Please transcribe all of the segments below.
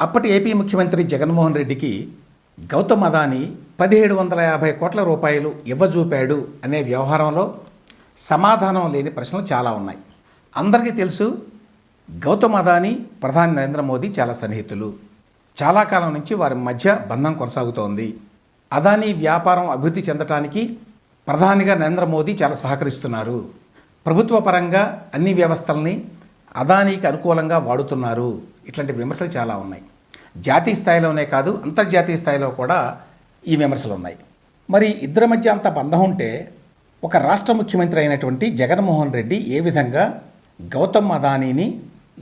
అప్పటి ఏపీ ముఖ్యమంత్రి జగన్మోహన్ రెడ్డికి గౌతమ్ అదానీ పదిహేడు వందల యాభై కోట్ల రూపాయలు ఇవ్వజూపాడు అనే వ్యవహారంలో సమాధానం లేని ప్రశ్నలు చాలా ఉన్నాయి. అందరికీ తెలుసు గౌతమ్ అదానీ ప్రధాని నరేంద్ర మోదీ చాలా సన్నిహితులు. చాలా కాలం నుంచి వారి మధ్య బంధం కొనసాగుతోంది. అదానీ వ్యాపారం అభివృద్ధి చెందటానికి ప్రధానిగా నరేంద్ర మోదీ చాలా సహకరిస్తున్నారు. ప్రభుత్వ పరంగా అన్ని వ్యవస్థల్ని అదానీకి అనుకూలంగా వాడుతున్నారు. ఇట్లాంటి విమర్శలు చాలా ఉన్నాయి. జాతీయ స్థాయిలోనే కాదు అంతర్జాతీయ స్థాయిలో కూడా ఈ విమర్శలు ఉన్నాయి మరి ఇద్దరి మధ్య అంత బంధం ఉంటే ఒక రాష్ట్ర ముఖ్యమంత్రి అయినటువంటి జగన్మోహన్ రెడ్డి ఏ విధంగా గౌతమ్ అదానీని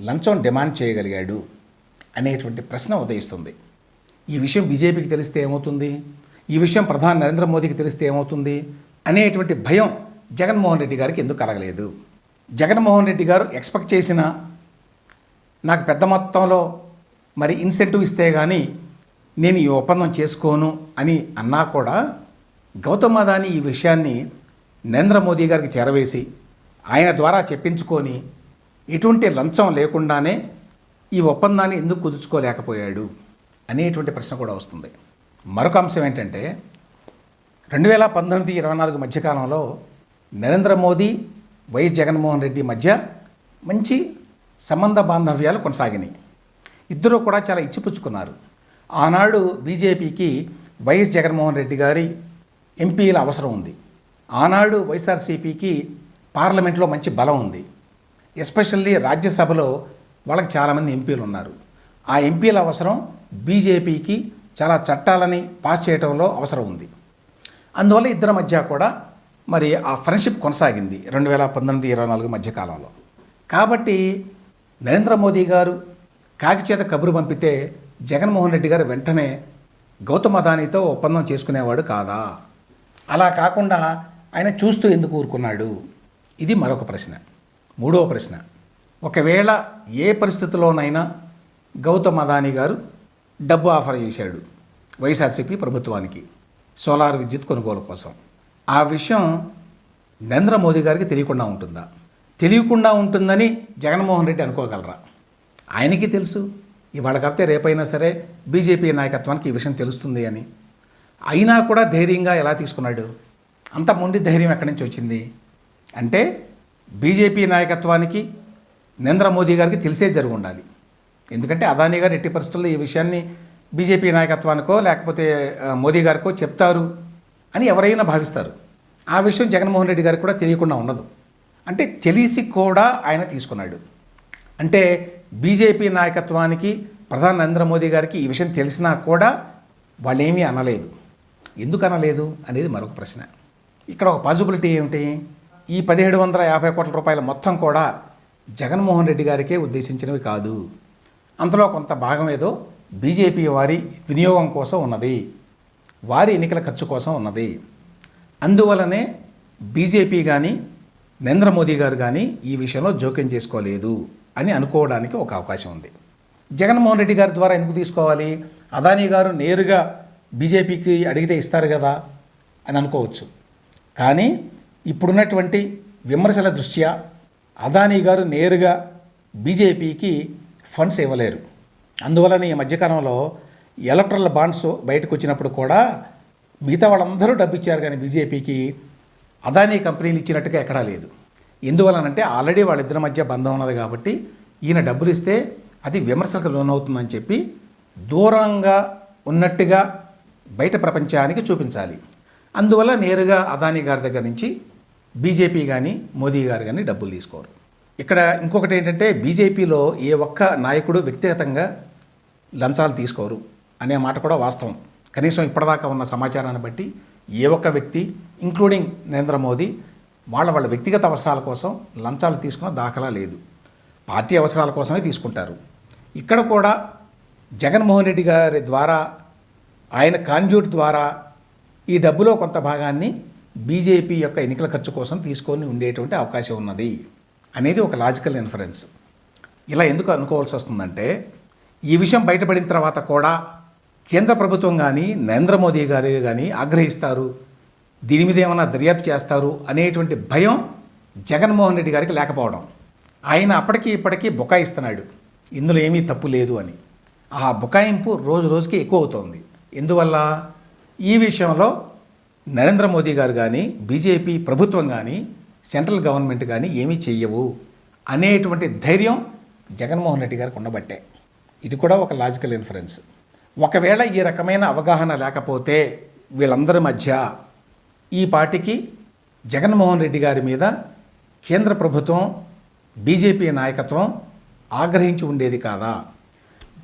లంచం డిమాండ్ చేయగలిగాడు అనేటువంటి ప్రశ్న ఉదయిస్తుంది. ఈ విషయం బీజేపీకి తెలిస్తే ఏమవుతుంది? ఈ విషయం ప్రధాని నరేంద్ర మోదీకి తెలిస్తే ఏమవుతుంది? అనేటువంటి భయం జగన్మోహన్ రెడ్డి గారికి ఎందుకు కలగలేదు? జగన్మోహన్ రెడ్డి గారు ఎక్స్పెక్ట్ చేసిన నాకు పెద్ద మొత్తంలో మరి ఇన్సెంటివ్ ఇస్తే కానీ నేను ఈ ఒప్పందం చేసుకోను అని అన్నా కూడా గౌతమ్ అదాని ఈ విషయాన్ని నరేంద్ర మోదీ గారికి చేరవేసి ఆయన ద్వారా చెప్పించుకొని ఎటువంటి లంచం లేకుండానే ఈ ఒప్పందాన్ని ఎందుకు కుదుర్చుకోలేకపోయాడు అనేటువంటి ప్రశ్న కూడా వస్తుంది. మరొక అంశం ఏంటంటే రెండు వేల పంతొమ్మిది ఇరవై నాలుగు మధ్యకాలంలో నరేంద్ర మోదీ వైఎస్ జగన్మోహన్ రెడ్డి మధ్య మంచి సంబంధ బాంధవ్యాలు కొనసాగినాయి. ఇద్దరూ కూడా చాలా ఇచ్చిపుచ్చుకున్నారు. ఆనాడు బీజేపీకి వైఎస్ జగన్మోహన్ రెడ్డి గారి ఎంపీల అవసరం ఉంది. ఆనాడు వైఎస్ఆర్సీపీకి పార్లమెంట్లో మంచి బలం ఉంది. ఎస్పెషల్లీ రాజ్యసభలో వాళ్ళకి చాలామంది ఎంపీలు ఉన్నారు. ఆ ఎంపీల అవసరం బీజేపీకి చాలా చట్టాలని పాస్ చేయడంలో అవసరం ఉంది. అందువల్ల ఇద్దరి మధ్య కూడా మరి ఆ ఫ్రెండ్షిప్ కొనసాగింది రెండు వేల పంతొమ్మిది ఇరవై నాలుగు మధ్యకాలంలో. కాబట్టి నరేంద్ర మోదీ గారు కాకి చేత కబురు పంపితే జగన్మోహన్ రెడ్డి గారు వెంటనే గౌతమ్ అదానీతో ఒప్పందం చేసుకునేవాడు కాదా? అలా కాకుండా ఆయన చూస్తూ ఎందుకు ఊరుకున్నాడు? ఇది మరొక ప్రశ్న. మూడవ ప్రశ్న. ఒకవేళ ఏ పరిస్థితిలోనైనా గౌతమ్ అదానీ గారు డబ్బు ఆఫర్ చేశాడు వైఎస్ఆర్సీపీ ప్రభుత్వానికి సోలార్ విద్యుత్ కొనుగోలు కోసం. ఆ విషయం నరేంద్ర మోదీ గారికి తెలియకుండా ఉంటుందా? తెలియకుండా ఉంటుందని జగన్మోహన్ రెడ్డి అనుకోగలరా? ఆయనకి తెలుసు. ఇవాళ కాకపోతే రేపైనా సరే బీజేపీ నాయకత్వానికి ఈ విషయం తెలుస్తుంది అని. అయినా కూడా ధైర్యంగా ఎలా తీసుకున్నాడు? అంత మొండి ధైర్యం ఎక్కడి నుంచి వచ్చింది? అంటే బీజేపీ నాయకత్వానికి నరేంద్ర మోదీ గారికి తెలిసే జరిగి ఉండాలి. ఎందుకంటే అదానీ గారు ఎట్టి పరిస్థితుల్లో ఈ విషయాన్ని బీజేపీ నాయకత్వానికో లేకపోతే మోదీ గారికో చెప్తారు అని ఎవరైనా భావిస్తారు. ఆ విషయం జగన్మోహన్ రెడ్డి గారికి కూడా తెలియకుండా ఉండదు. అంటే తెలిసి కూడా ఆయన తీసుకున్నాడు. అంటే బీజేపీ నాయకత్వానికి ప్రధాని నరేంద్ర మోదీ గారికి ఈ విషయం తెలిసినా కూడా వాళ్ళేమీ అనలేదు. ఎందుకు అనలేదు అనేది మరొక ప్రశ్న. ఇక్కడ ఒక పాజిబిలిటీ ఏమిటి? ఈ పదిహేడు వందల యాభై కోట్ల రూపాయల మొత్తం కూడా జగన్మోహన్ రెడ్డి గారికే ఉద్దేశించినవి కాదు. అందులో కొంత భాగం ఏదో బీజేపీ వారి వినియోగం కోసం ఉన్నది. వారి ఎన్నికల ఖర్చు కోసం ఉన్నది. అందువలనే బీజేపీ కానీ నరేంద్ర మోదీ గారు కానీ ఈ విషయంలో జోక్యం చేసుకోలేదు. అని అనుకోవడానికి ఒక అవకాశం ఉంది. జగన్మోహన్ రెడ్డి గారి ద్వారా ఎందుకు తీసుకోవాలి? అదానీ గారు నేరుగా బీజేపీకి అడిగితే ఇస్తారు కదా అని అనుకోవచ్చు. కానీ ఇప్పుడున్నటువంటి విమర్శల దృష్ట్యా అదానీ గారు నేరుగా బీజేపీకి ఫండ్స్ ఇవ్వలేరు. అందువలన ఈ మధ్యకాలంలో ఎలక్ట్రల్ బాండ్స్ బయటకు వచ్చినప్పుడు కూడా మిగతా వాళ్ళందరూ డబ్బు ఇచ్చారు కానీ బీజేపీకి అదానీ కంపెనీలు ఇచ్చినట్టుగా ఎక్కడా లేదు. ఎందువలనంటే ఆల్రెడీ వాళ్ళిద్దరి మధ్య బంధం ఉన్నది కాబట్టి ఈయన డబ్బులు ఇస్తే అది విమర్శలకు లోనవుతుందని చెప్పి దూరంగా ఉన్నట్టుగా బయట ప్రపంచానికి చూపించాలి. అందువల్ల నేరుగా అదానీ గారి దగ్గర నుంచి బీజేపీ కానీ మోదీ గారు కానీ డబ్బులు తీసుకోరు. ఇక్కడ ఇంకొకటి ఏంటంటే బీజేపీలో ఏ ఒక్క నాయకుడు వ్యక్తిగతంగా లంచాలు తీసుకోరు అనే మాట కూడా వాస్తవం. కనీసం ఇప్పటిదాకా ఉన్న సమాచారాన్ని బట్టి ఏ ఒక్క వ్యక్తి ఇంక్లూడింగ్ నరేంద్ర మోదీ వాళ్ళ వాళ్ళ వ్యక్తిగత అవసరాల కోసం లంచాలు తీసుకున్న దాఖలా లేదు. పార్టీ అవసరాల కోసమే తీసుకుంటారు. ఇక్కడ కూడా జగన్మోహన్ రెడ్డి గారి ద్వారా ఆయన కాన్జ్యూట్ ద్వారా ఈ డబ్బులో కొంత భాగాన్ని బీజేపీ యొక్క ఎన్నికల ఖర్చు కోసం తీసుకొని ఉండేటువంటి అవకాశం ఉన్నది అనేది ఒక లాజికల్ ఇన్ఫరెన్స్ ఇలా ఎందుకు అనుకోవాల్సి వస్తుందంటే ఈ విషయం బయటపడిన తర్వాత కూడా కేంద్ర ప్రభుత్వం కానీ నరేంద్ర మోదీ గారు కానీ ఆగ్రహిస్తారు. దీని మీద ఏమైనా దర్యాప్తు చేస్తారు అనేటువంటి భయం జగన్మోహన్ రెడ్డి గారికి లేకపోవడం. ఆయన అప్పటికి ఇప్పటికీ బుకాయిస్తున్నాడు ఇందులో ఏమీ తప్పు లేదు అని. ఆ బుకాయింపు రోజు రోజుకి ఎక్కువ అవుతోంది. ఎందువల్ల? ఈ విషయంలో నరేంద్ర మోదీ గారు కానీ బీజేపీ ప్రభుత్వం కానీ సెంట్రల్ గవర్నమెంట్ కానీ ఏమీ చెయ్యవు అనేటువంటి ధైర్యం జగన్మోహన్ రెడ్డి గారికి ఉండబట్టే. ఇది కూడా ఒక లాజికల్ ఇన్ఫరెన్స్. ఒకవేళ ఈ రకమైన అవగాహన లేకపోతే వీళ్ళందరి మధ్య ఈ పార్టీకి జగన్మోహన్ రెడ్డి గారి మీద కేంద్ర ప్రభుత్వం బీజేపీ నాయకత్వం ఆగ్రహించి ఉండేది కాదా?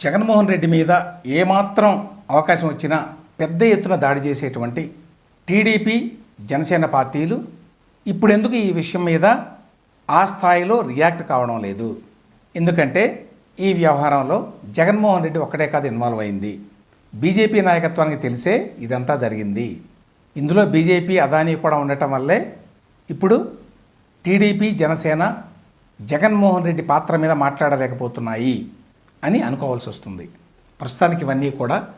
జగన్మోహన్ రెడ్డి మీద ఏమాత్రం అవకాశం వచ్చినా పెద్ద ఎత్తున దాడి చేసేటువంటి టీడీపీ జనసేన పార్టీలు ఇప్పుడెందుకు ఈ విషయం మీద ఆ స్థాయిలో రియాక్ట్ కావడం లేదు? ఎందుకంటే ఈ వ్యవహారంలో జగన్మోహన్ రెడ్డి ఒక్కడే కాదు ఇన్వాల్వ్ అయింది. బీజేపీ నాయకత్వానికి తెలిసే ఇదంతా జరిగింది. ఇందులో బీజేపీ అదానీ కూడా ఉండటం వల్లే ఇప్పుడు టీడీపీ జనసేన జగన్మోహన్ రెడ్డి పాత్ర మీద మాట్లాడలేకపోతున్నాయి అని అనుకోవాల్సి వస్తుంది. ప్రస్తుతానికి ఇవన్నీ కూడా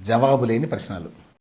జవాబు లేని ప్రశ్నలు.